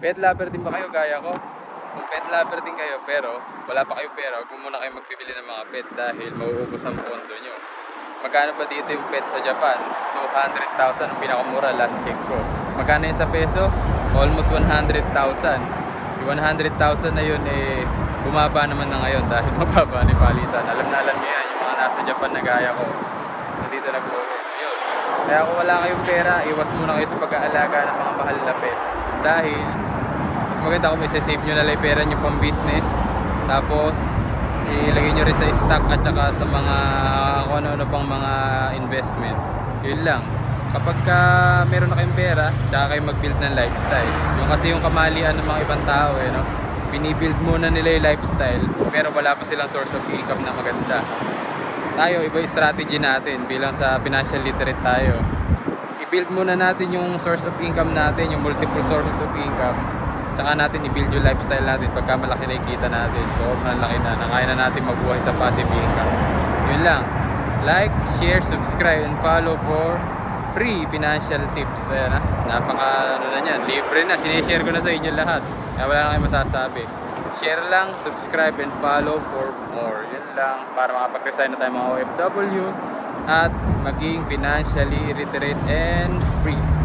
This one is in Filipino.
Pet lover din ba kayo gaya ko? Kung pet lover din kayo pero wala pa kayo pera, huwag muna kayo magpibili ng mga pet dahil mauubos ang pondo nyo. Magkano ba dito yung pet sa Japan? 200,000 ang pinakamura last check ko. Magkano yun sa peso? Almost 100,000. Yung 100,000 na yun eh bumaba naman na ngayon dahil mababa ni palitan. Alam na alam niyo yung mga nasa Japan na gaya ko na dito nag-work. Yun. Kaya kung wala kayong pera, iwas muna kayo sa pag-aalaga ng mga mahal na pet. Dahil maganda kung isa-save nyo na lang pera nyo pang business. Tapos, ilagay nyo rin sa stock at saka sa mga kung ano-ano pang mga investment. Yun lang. Kapag ka meron na kayong pera, tsaka kayo mag-build ng lifestyle. Yung kasi yung kamalian ng mga ibang tao eh, no? Binibuild muna nila yung lifestyle, pero wala pa silang source of income na maganda. Tayo, iba yung strategy natin bilang sa financial literate tayo. I-build muna natin yung source of income natin, yung multiple sources of income. Tsaka natin i-build yung lifestyle natin pagka malaki na yung kita natin. So, malaki na, na kaya na natin magbuhay sa passive income. Yun lang. Like, share, subscribe, and follow for free financial tips. Ayan na. Napaka ano na yan. Libre na. Sinishare ko na sa inyo lahat. Kaya wala na kayo masasabi. Share lang, subscribe, and follow for more. Yun lang. Para makapag-resign na tayo mga OFW at maging financially literate and free.